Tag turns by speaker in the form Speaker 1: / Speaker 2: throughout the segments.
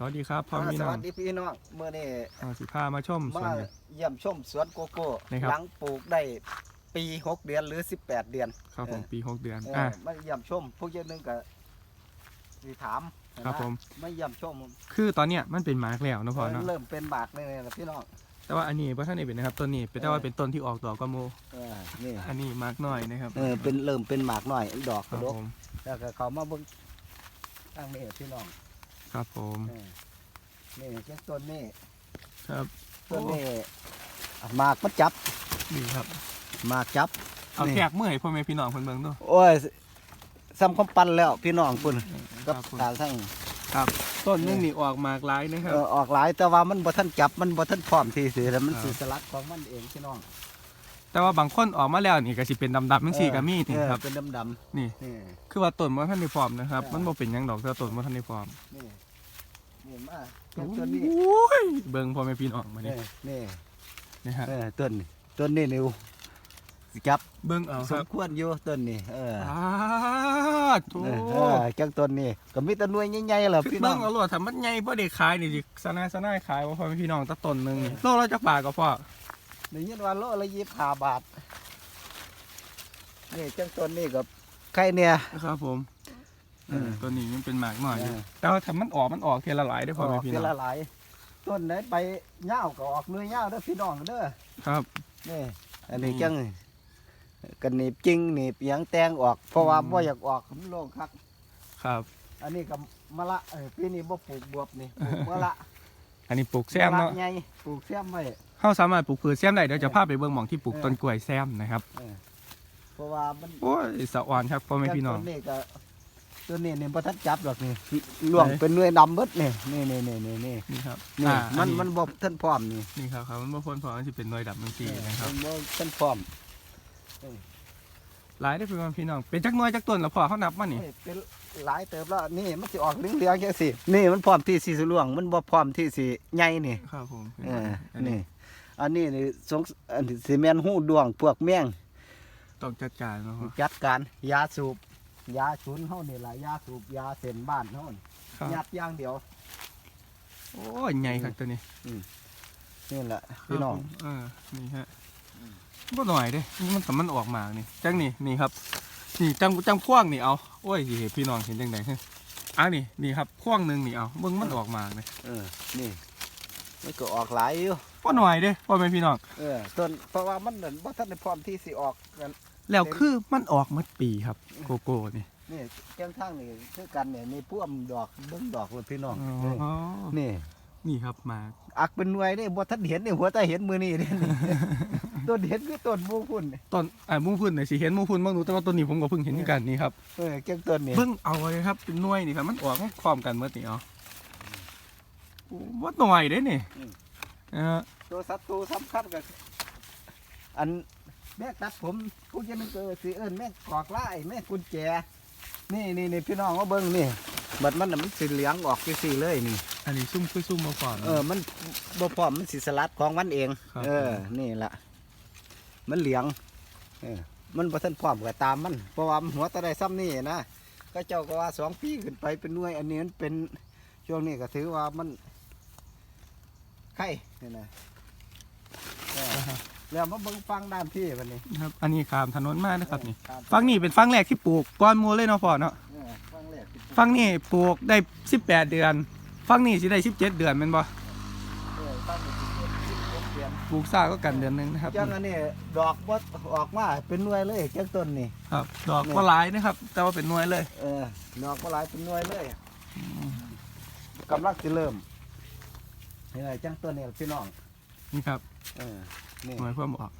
Speaker 1: อ่าสวัสดีครับพ่อ
Speaker 2: อ่า
Speaker 1: พี่
Speaker 2: ส
Speaker 1: น้อ
Speaker 2: วั
Speaker 1: ง
Speaker 2: สดีพี่น้องเมื่อนี้
Speaker 1: อ่าสิพามาชมสว
Speaker 2: มาน
Speaker 1: กัน
Speaker 2: เยี่ยมชมสวนโกโก้
Speaker 1: นะครับ
Speaker 2: หลังปลูกได้ปีหกเดือนหรือสิบแปดเดือน
Speaker 1: ครับผม
Speaker 2: เออ
Speaker 1: ปีหกเดือน
Speaker 2: เออ
Speaker 1: อะ
Speaker 2: มาเยี่ยมชมพวกเยอะนึงก็สิถาม
Speaker 1: ครับผม
Speaker 2: มาเยี่ยมชม
Speaker 1: คือตอนเนี้ยมันเป็นหมากแล้วเนาะพ่อเนาะ
Speaker 2: เริ่มเป็นบากเลยนะพี่น้อง
Speaker 1: แต่ว่าอันนี้พ่ท่านนี่เป็นนะครับต้นนี้เป็นแต่ว่าเป็นต้นที่ออกดอกก็โม
Speaker 2: เออนี่
Speaker 1: อันนี้หมากน้อยนะครับ
Speaker 2: เออเป็นเริ่มเป็นหมากหน่อยดอก
Speaker 1: ค
Speaker 2: ก
Speaker 1: รั
Speaker 2: ระ
Speaker 1: บ
Speaker 2: ดก
Speaker 1: ผม
Speaker 2: แล้วก็เขามาเบิ่งตั้งนี่พี่น้อง
Speaker 1: ครับผม
Speaker 2: เออนี่เจ้าต้นนี่
Speaker 1: ครับ
Speaker 2: ต้นนี่หมากมันจับ
Speaker 1: ดีครับ
Speaker 2: หมากจับ
Speaker 1: เอา
Speaker 2: นี่
Speaker 1: แขกเมื่อยพ่อแม่พี่น้องเพิ่นเบิ่งดู
Speaker 2: โอ้ยซ้ำคำปั้นแล้วพี่น้องคุณ
Speaker 1: ค
Speaker 2: กั
Speaker 1: รั
Speaker 2: บบ
Speaker 1: ผม
Speaker 2: ทางทั้ง
Speaker 1: ครับ ต้นนึงนี่ออกหมากหลายนะครับ
Speaker 2: เออออกหลายแต่ว่ามันบ่ทันจับมันบ่ทันพร้อมที่สิแล้วมัน
Speaker 1: ครับ
Speaker 2: สิสลัดของมันเองพี่น้อง
Speaker 1: แต่ว่าบางคนออกมาแล้วนี่ก็สิเป็นดำๆทั้งสี่ก็มีนี่
Speaker 2: เออ
Speaker 1: ครับ
Speaker 2: เป็นดำๆ
Speaker 1: นี่
Speaker 2: นี่
Speaker 1: คือว่าต้นมันทันได้พร้อมนะครับ
Speaker 2: เออ
Speaker 1: มันบ่เป็นหยังดอกแต่ต้นมันทันได้พร้อม
Speaker 2: นี่ นี่มา
Speaker 1: โอ
Speaker 2: ต้นนี้้
Speaker 1: ยเบิ่งพ่อแม่พี่น้องมา
Speaker 2: นี่
Speaker 1: นี่
Speaker 2: นี่
Speaker 1: นะฮะ
Speaker 2: เออต้นนี่ต้นนี้นิวสิจับ
Speaker 1: เบิ่งเอา
Speaker 2: ส
Speaker 1: ค
Speaker 2: ม
Speaker 1: รับ
Speaker 2: ควรอยู่ต้นนี้เออ
Speaker 1: อ่าโถ
Speaker 2: เออเออจังต้นนี้ก็มีแต่หน่วยใหญ่ๆล่ะพี่น้
Speaker 1: เบิ่
Speaker 2: อง
Speaker 1: งเอาโลดถ้ามันใหญ่บ่ได้ขายนี่สิสนายสนายขายบ่พ่อแม่พี่น้องแตะต้นหนึงนี่โลละจักบาทก็พอ
Speaker 2: ได้ยินว่าโลละ25บาท นี่จังต้นนี้ก็ใครเนี่ย
Speaker 1: ครับผม
Speaker 2: เออ
Speaker 1: ตัวนี้มันเป็นหมากหน่อยอยู่
Speaker 2: เออ
Speaker 1: แต่ว่าถ้ามันออกมันออกเทีละหลายได้อพ่อแม่พี่
Speaker 2: เดื
Speaker 1: น้
Speaker 2: อ
Speaker 1: อนง
Speaker 2: ละหลาย ต้นไหนไปเงาวก็ออกเนื้อเงาวเด้อพี่น้องเด้อ
Speaker 1: ครับ
Speaker 2: นี่อันนี้
Speaker 1: อืม
Speaker 2: จังกันหนีบจริงหนีบหยังแตงออก เพราะว่า
Speaker 1: อืม
Speaker 2: บ่อยากออกมันโล่งคัก
Speaker 1: ครับ
Speaker 2: อันนี้ก็มะละเออปีนี้บ่ปลูกบวบนี่ปลูกมะละ
Speaker 1: อันนี้ปลูกแซมเนาะ
Speaker 2: มะละใหญ่ปลูกแซมไว้
Speaker 1: เฮาสามารถปลูกพืชแซมได้เดี๋ยวจะพาไปเบิ่งหม่องที่ปลูกต้นกล้วยแซมนะครับ
Speaker 2: เออเพราะว่ามัน
Speaker 1: โอ้ยสะอ่อนครับพ่อแม่พี่น้อง
Speaker 2: ต้นนี้ก็ต้นนี้นี่บ่ทันจับดอกนี่ล่วง
Speaker 1: ไหน
Speaker 2: เป็นหน่วยดำเบิดนี่นี่นี่นี่นี่นี่
Speaker 1: นี่ครับ
Speaker 2: นี่
Speaker 1: อ่า
Speaker 2: มัน
Speaker 1: อั
Speaker 2: มันบ่ทันพร้อมนี่
Speaker 1: นี่ครับครับมันบ่พ้นพอมันสิเป็นหน่วยดับจังซี่นะครับ
Speaker 2: มันบ่ทันพร้อม
Speaker 1: หลายได้อพี่พี่น้องเป็นจักหน่วยจักต้นแล้วพอเขานับมานี่
Speaker 2: เฮ้ยเป็นหลายเติบแล้วนี่มันสิออกเหลืองๆจังซี่นี่มันพร้อมที่สิสิล่วง มันบ่พร้อมที่สิใหญ่นี่
Speaker 1: ครับผม
Speaker 2: เออ
Speaker 1: อันนี้
Speaker 2: นี่ อันนี้นี่สงสอันนี้สิแม่นหูดวงพวกแมง
Speaker 1: ต้องจัดการเนาะพ่อ
Speaker 2: จัดการยาสูบยาชุนเฮานี่ล่ะยาสูบยาเส้นบ้านเฮานี่
Speaker 1: ครับ
Speaker 2: ยัดอย่างเดียว
Speaker 1: โอ้ยใหญ่ครับตัวนี้
Speaker 2: นี่แหละพี่น้อง
Speaker 1: ครับผมเออนี่ฮะบ่หน่อยเด้นี่มันสำมันออกมานี่จังนี่นี่ครับ นี่จังจังพ่วงนี่เอาโอ้ยสิเห็นพี่น้องเห็นจังได๋ฮะอะนี่นี่ครับพ่วงหนึงนี่เอาเบิ่งมันออกมาเลย
Speaker 2: เออ นี่ มันก็ออกหลายอยู่
Speaker 1: บ่หน่อยเด้พ่อแม่พี่น้อง
Speaker 2: เออต้นเพราะว่ามันนั่นบ่ทันได้พร้อมที่สิออกกัน
Speaker 1: แล้วคือมันออกหมดปีครับ โกโก้นี่
Speaker 2: นี่แก้งทางนี่คือกันเนี่ยนี่พ่วมดอกเบิ่งดอกเลยพี่น้อง
Speaker 1: อ๋อ
Speaker 2: นี่
Speaker 1: นี่ครับมา
Speaker 2: อักเป็นหน่วยนี่บ่ทันเห็นนี่หัวตาเห็นมือนี่เด้นี่ต้นเห็นคือต้นหมูพุ่นนี่
Speaker 1: ต้นอ่าหมูพุ่นน่ะสิเห็นหมูพุ่นบ้างหนูแต่ว่าต้นนี้ผมก็เพิ่งเห็นเหมือนกันนี่ครับ
Speaker 2: เออแก้งต้นนี่
Speaker 1: เพิ่งเอาเลยครับเป็นหน่วยนี่ครับมันออกพร้อมกันเมื่อตีเอา ว่าหน่อยเด้นี่เออ
Speaker 2: ตัวศัตรูสำคัญก็อันแม่ตัดผมผู้จะนึงเกิดสิเอิ้นแม่กอกไล่แม่กุญแจ นี่นี่นี่พี่น้องมาเบิ่งนี่บัดมันน่ะมันสีเหลืองออกจังซี่เลยนี่
Speaker 1: อันนี้ซุ่มคือซุ่มมาก่อน
Speaker 2: เออ มันบ่พร้อมมันสิสลัดของมันเอง
Speaker 1: ครับ
Speaker 2: เออ นี่ล่ะมันเหลือง เออ มันบ่ทันพร้อมก็ตามมัน เพราะว่ามันหัวตะได้ซ้ำนี่นะก็เจ้าก็ว่าสองปีขึ้นไปเป็นหน่วย อันนี้มันเป็นช่วงนี้ก็ถือว่ามัน ไข่นี่นะเออแล้วมาเบิ่งฟังด้านพี่บัดนี้
Speaker 1: ครับ อันนี้ขามถนนมากนะครับนี่
Speaker 2: ครับ
Speaker 1: ฟังนี่เป็นฟังแรกที่ปลูกก้อนหมูเลยเนาะพ่อเนาะ
Speaker 2: เออฟังแรกที่
Speaker 1: ฟังนี่ปลูกได้สิบแปดเดือน ฟังนี่สิได้สิบเจ็ดเดือนแมันบ่
Speaker 2: เออฟังที่เดือน
Speaker 1: ปลูกซ่าก็กันเดือนหนึงนะครับ
Speaker 2: จังอันนี้ดอกบ่ออกมาเป็นหน่วยเลยจังต้นนี่
Speaker 1: ครับ ดอกก็หลายนะครับ แต่ว่าเป็นหน่วยเลย
Speaker 2: เออดอกก็หลายเป็นหน่วยเลยกำลังจะเริ่ม นี่แหละจังต้นนี่ล่ะพี่น้อง
Speaker 1: นี่ครับ
Speaker 2: เออนี่
Speaker 1: หน่วยเพิ่มออก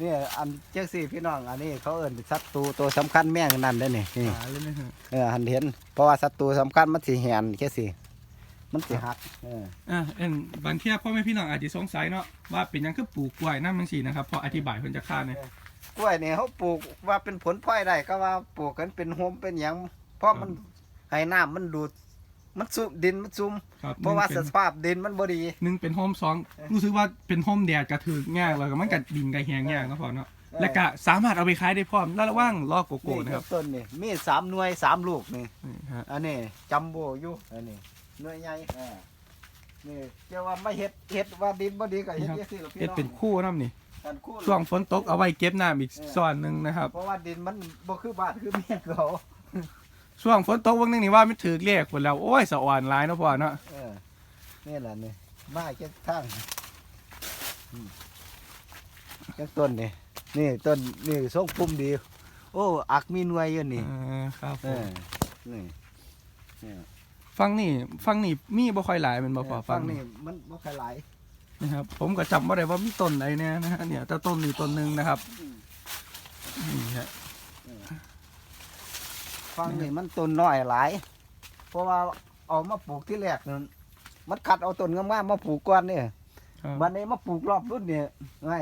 Speaker 2: นี่อันจังสี่พี่น้อง อันนี้เขาเอิ้นศัตรูตัวสำคัญแม่งนั่นเด้อนี่นี่
Speaker 1: หาเลยนะฮะ
Speaker 2: เออหันเห็น เพราะว่าศัตรูสำคัญมันสิแหนแค่สิมันสิหักเออ
Speaker 1: อะเอ็นบางเทียพ่อแม่พี่น้องอาจจะสงสัยเนาะว่าเป็นหยังคือปลูกกล้วยน้ำมังสีนะครับพออธิบายเพิ่นจะค่าเนี่ย
Speaker 2: กล้วยนี่เขาปลูกว่าเป็นผลพลอยได้ก็ว่าปลูกกันเป็นโฮมเป็นหยังเพราะมันให้น้ำมันดูด มันซุมดินมันซุม
Speaker 1: ครับ
Speaker 2: เพราะว่า
Speaker 1: ห
Speaker 2: ส
Speaker 1: นึ่งเป็น
Speaker 2: ภาพดินมันบ่ดี
Speaker 1: หนึ่งเป็นโฮมสองรู้สึกว่าเป็นโฮมแดดกระถือยากแล้วก็มันกัดดินกระแหงยากเนาะพ่อเนาะและก็สามารถเอาไปขายได้พร้อมแล้วระว่างรอโกโก้
Speaker 2: นี่
Speaker 1: นะครับ
Speaker 2: ต้นนี่มีสามหน่วยสามลูกนี่
Speaker 1: นี่ฮะ
Speaker 2: อันนี้จำโบอยู่อันนี้หน่วยใหญ่เออนี่เจ้าว่าไม่เฮ็ดเฮ็ดว่าดินบ่ดีก็เฮ็ด
Speaker 1: นี่ครับ
Speaker 2: จังซี่ล่ะพี่
Speaker 1: เฮ็ด
Speaker 2: น้อง
Speaker 1: เป็นคู่น้ำนี่
Speaker 2: กันคู่
Speaker 1: ช่วงฝนตกเอาไว้เก็บน้ำอีกส่วนหนึ่งนะครับ
Speaker 2: เพราะว่าดินมันบ่คือบ้านคือเมียเขา
Speaker 1: ช่วงฝนตกวันนึงนี่ว่าไม่ถือเลขหมดแล้ว โอ้ยสะอ่อนหลายเนาะพ่อเนาะ
Speaker 2: เออนี่แหละนี่มาเก็บทางอืมเก็บต้นนี่นี่ต้นนี่ทรงปุ่มดี โอ้อักมีหน่วยอยู่นี่
Speaker 1: เออครับผ
Speaker 2: เอ
Speaker 1: ม
Speaker 2: อนี่นี่
Speaker 1: ฟังนี่ฟังนี่มีบ่ค่อยหลายแมันบ่พอ
Speaker 2: เออ
Speaker 1: ฟั
Speaker 2: ฟั
Speaker 1: ง
Speaker 2: ง
Speaker 1: นี่
Speaker 2: นี่มันบ่ค่อยหลาย
Speaker 1: นะครับผมก็จำบ่ได้ว่ามีต้นใดแน่นะฮะเนี่ยแต่ต้นนี่ต้นหนึงนะครับนี่ฮะ
Speaker 2: ฟังนี่มันต้นน้อยหลาย เพราะว่าเอามาปลูกที่แรกนั่นมันคัดเอาต้นงามๆมาปลูกก่อนนี่
Speaker 1: ครับ
Speaker 2: วันนี้มาปลูกรอบรุ่นนี่ไง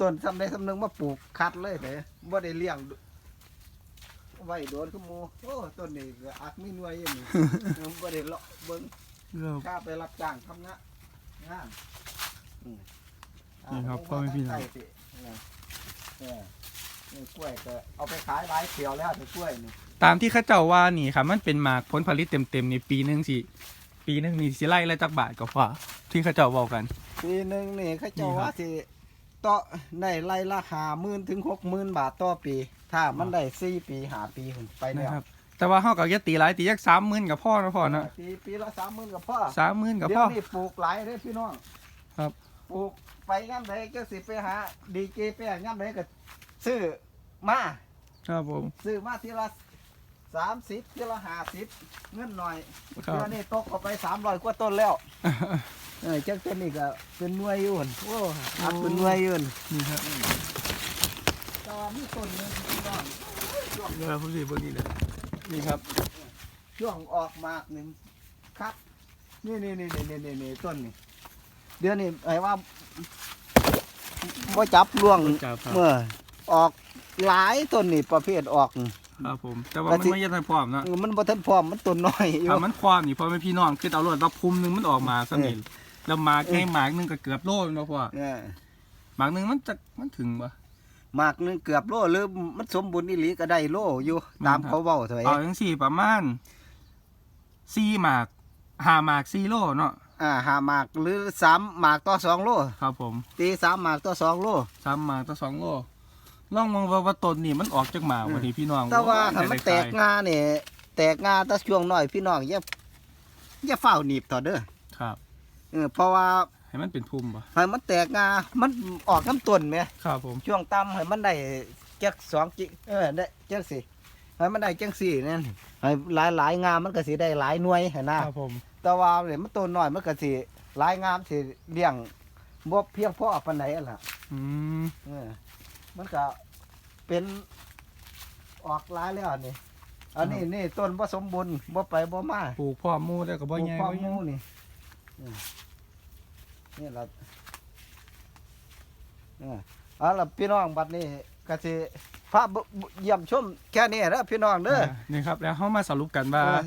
Speaker 2: ต้นสำใดสำหนึงมาปลูกคัดเลยเด้บ่ได้เลี้ยงไว้โดนขึ้นหมูโอ้ต้นนี้ก็อักมีหน่วยอยู่นี่เออบ่ได้เลาะเบิ่ง
Speaker 1: ครับ
Speaker 2: ข้าไปรับจ้างทำงานงานอืม
Speaker 1: นี่ครับ
Speaker 2: เา
Speaker 1: พ่อแม่พี่น้อง
Speaker 2: นี่กล้วยก็เอาไปขายหลายเขียวแล้วถึงกล้วยนี่
Speaker 1: ตามที่เข้าเจ้าว่านี่ครับมันเป็นหมากผลผลิตเต็มๆในปีหนึงสิปีหนึงนี่สิไล่ละจักบาทก็พอที่เข้าเจ้าบอกกัน
Speaker 2: ปีหนึ่งนี่เขาเจ้า
Speaker 1: นี่ครับ
Speaker 2: ว่าสิต่อได้ไล่ละหาหมื่นถึงหกหมื่นบาทต่อปี ถ้ามันได้สี่ปีหาปีขึ้นไป
Speaker 1: นะ
Speaker 2: แล้ว
Speaker 1: ครับ แต่ว่าเฮาก็อย่าตีหลายตีจัก30,000กับพ่อนะพ่อเนาะ
Speaker 2: ปีปีละสามหมื่นกับพ่อ
Speaker 1: 30,000กับ
Speaker 2: เดี๋ย
Speaker 1: พ่อ
Speaker 2: วนี้ปลูกหลายเลยพี่น้อง
Speaker 1: ครับ
Speaker 2: ปลูกไปงั้นเลยก็สิไปหาดีเจไปงั้นเลยก็ซื้อ มา
Speaker 1: ครับผม
Speaker 2: ซื้อมาทีละสามสิบทีละห้าสิบเงินหน่อย
Speaker 1: ครับ
Speaker 2: เดี๋ยวนี้ตกเข้าไปสามร้อยกว่าต้นแล้วเออจังต้นนี้ก็เป็นหน่วยอยู่หั่นโอ้อักเป็นหน่วยอยู่หั่น
Speaker 1: นี่ครับ
Speaker 2: แต่ว่ามีต้นหนึงพี่น้องช่วง
Speaker 1: เดี๋ยวผมสิเบิ่งนี่เลยนี่ครับ
Speaker 2: ช่วงออกมากหนึ่งครับ นี่นี่นี่นี่นี่นี่ต้นนี่เดี๋ยวนี้ไอ้ว่าว่าจับล่วง
Speaker 1: จับครับ
Speaker 2: เมื่อออก หลายต้นนี่ประเภทออกนี่
Speaker 1: ครับผม แต่ว่า
Speaker 2: ก็
Speaker 1: มัน
Speaker 2: สิ
Speaker 1: ไม่ยันพร้อมเนาะ
Speaker 2: มันบ่ทันพร้อมมันต้นน้อยอยู่
Speaker 1: ถ้ามันพร้อมนี่พอแม่พี่น้องคือเอารถว่าภูมิหนึงมันออกมาซะนี่แล้วหมากแค่หมากหนึงก็เกือบโลแม่นบ่พ่อ
Speaker 2: เออ
Speaker 1: หมากหนึงมันจะมันถึงบ่
Speaker 2: หมากหนึงเกือบโลหรือมันสมบูรณ์อีหลีก็ได้โลอยู่
Speaker 1: มัน
Speaker 2: ตาม
Speaker 1: ครับ
Speaker 2: เขาเว้าเถอะ
Speaker 1: เอาจังสี่ประมาณสี่หมากห้าหมากสี่โลเนาะ
Speaker 2: อ่าหาหมากหรือสามหมากต่อสองโล
Speaker 1: ครับผม
Speaker 2: ตีสามหมากต่อสองโล
Speaker 1: สามหมากต่อสองโล ลองมองว่าว่าต้นนี่มันออกจากหมาก
Speaker 2: อืม
Speaker 1: วันนี้พี่น้อง
Speaker 2: แต่ว่า
Speaker 1: โอ้ย
Speaker 2: ถ้ามัน
Speaker 1: ได้
Speaker 2: แตก
Speaker 1: ขาย
Speaker 2: งาเนี่ยแตกงาแต่ช่วงน้อยพี่น้องอย่าอย่าเฝ้าหนีบต่อเด้อ
Speaker 1: ครับ
Speaker 2: เออเพราะว่า
Speaker 1: ให้มันเป็นภูมิบ่
Speaker 2: ให้มันแตกงา มันออกน้ำต้นไหม
Speaker 1: ครับผม
Speaker 2: ช่วงต่ำให้มันได้จักสองจิเออได้จักสี่ให้มันได้จังสี่นั่นให้หลายหลายงามมันก็สิได้หลายหน่วยเห็นนะครับ
Speaker 1: ผม
Speaker 2: แต่ว่าเนี่ยมันต้นน้อยมันก็สิหลายงามสิเลี้ยงบ่เพียงพอปานใดล่ะ
Speaker 1: อืม
Speaker 2: เออ มันก็เป็นออกหลายแล้วนี่ อันนี้นี่ต้นบ่สมบูรณ์บ่ไปบ่มา
Speaker 1: ปลูกพ่อหมูได้ก็บ่
Speaker 2: ปลูก
Speaker 1: ใหญ่
Speaker 2: ความ
Speaker 1: บ่ใหญ่
Speaker 2: มูนี่อืมนี่ล่ะเออเอาล่ะพี่น้องบัดนี้ก็สิพระบุเยี่ยมชมแค่นี้เด้อพี่น้องเด้อ
Speaker 1: อ่านี่ครับแล้วเฮามาสรุปกันว่า
Speaker 2: เออ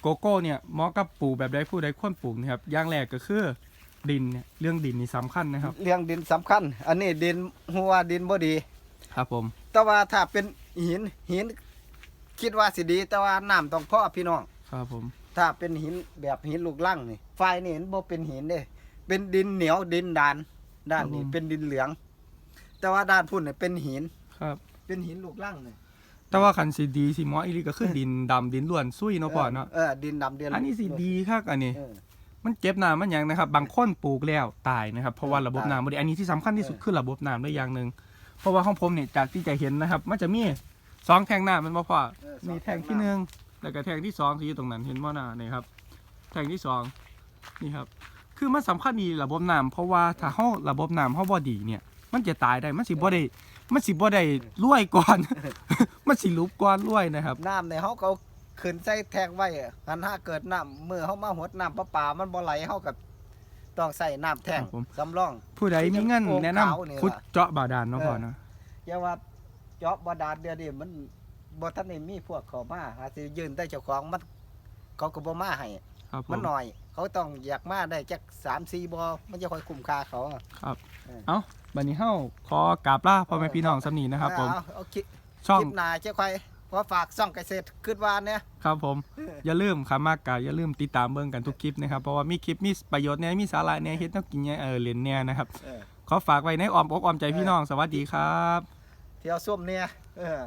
Speaker 1: โกโก้เนี่ยเหมาะกับปลูกแบบใดผู้ใดควรปลูกนะครับอย่างแรกก็คือ ดินเนี่ยเรื่องดินนี่สำคัญนะครับ
Speaker 2: เลี้ยงดินสำคัญ อันนี้ดินหัวดินบ่ดี
Speaker 1: ครับผม
Speaker 2: แต่ว่าถ้าเป็นหินหิน คิดว่าสิดี แต่ว่าน้ำต้องพอพี่น้อง
Speaker 1: ครับผม
Speaker 2: ถ้าเป็นหินแบบหินลูกลังนี่ฝ่ายนี่เห็นบ่เป็นหินเด้ เป็นดินเหนียวดินดาน ด้านนี้เป็นดินเหลือง แต่ว่าด้านพุ่นเนี่ยเป็นหิน
Speaker 1: ครับ
Speaker 2: เป็นหินลูกลังนี่
Speaker 1: แต่ว่าคันสิดีสิเหมาะอีหลีก็คือดินดำดินล้วนซุยเนาะพ่อเนาะ
Speaker 2: เออดินดำเดียว
Speaker 1: อันนี้สิดีคักอันนี้
Speaker 2: เออ
Speaker 1: มันเก็บน้ำมันหยังนะครับ บางคนปลูกแล้วตายนะครับ เพราะว่าระบบ
Speaker 2: ตาย
Speaker 1: น้ำบ่ดีอันนี้ที่สำคัญที่สุด
Speaker 2: เออ
Speaker 1: คือระบบน้ำด้วยอย่างหนึ่งเพราะว่าของผมเนี่ยจากที่จะเห็นนะครับ มันจะมีสองแทงน้ำมันบ่พอ
Speaker 2: เออ
Speaker 1: มีแทงที่หนึ่งแล้วก็แทงที่สองที่อยู่ตรงนั้นเห็นบ่น่ะนี่ครับ แทงที่สองนี่ครับ คือมันสำคัญดีระบบน้ำเพราะว่าถ้าเฮาระบบน้ำเฮาบ่ดีเนี่ย มันจะตายได้มันสิบ่ได้มันสิบ่ได้รวยก่อน มันสิลุบก่อนรวยนะครับ
Speaker 2: น้ำในเฮาก็เอา ขึ้นใส่แทงไว้อะอันถ้าเกิดน้ำมือเฮามาหดน้ำประปามันบ่ไหลเฮากับต้องใส่น้ำแทง
Speaker 1: ครับผม
Speaker 2: สำรอง
Speaker 1: ผู้ใดมีเงินแนะนำ
Speaker 2: โอ่งขาวนี่ล่ะ
Speaker 1: ขุดเจาะบาดาลเนาะพ่อเนาะ
Speaker 2: อย่าว่าเจาะบ่ดาลเดียวนี้มันบ่ทันได้มีพวกเขามาอาจสิยืนได้เจ้าของมันเขาก็บ่มาให้
Speaker 1: ครับผ
Speaker 2: มัน
Speaker 1: ม
Speaker 2: หน่อย เขาต้องอยากมาได้จัก3 4บ่มันจะค่อยคุ้มค่าเขาอะ
Speaker 1: บัดนี้เฮาขอกราบลาพ่อแม่พี่น้องสำนีนะครับผม
Speaker 2: เอาเอาคลิป
Speaker 1: ช่อง
Speaker 2: คลิปหน้าจะค่อยพข อฝากซ่องเกษตรขึ้นวานเนี่ย
Speaker 1: ครับผม อย่าลืมครับมากกะอย่าลืมติดตามเบิ่งกันทุกคลิปนะครับ เพราะว่ามีคลิปมีประโยชน์เนี่ยมีสาระเนี่ยเฮ็ดแนวกินเนี่ยเออเล่นเนี่ยนะครับ
Speaker 2: เออ
Speaker 1: ขอฝากไว้ในอ้อมอกอ้อมใจพี่น้อง สวัสดีครับ
Speaker 2: เที่ยวส้มเนี่ยเออ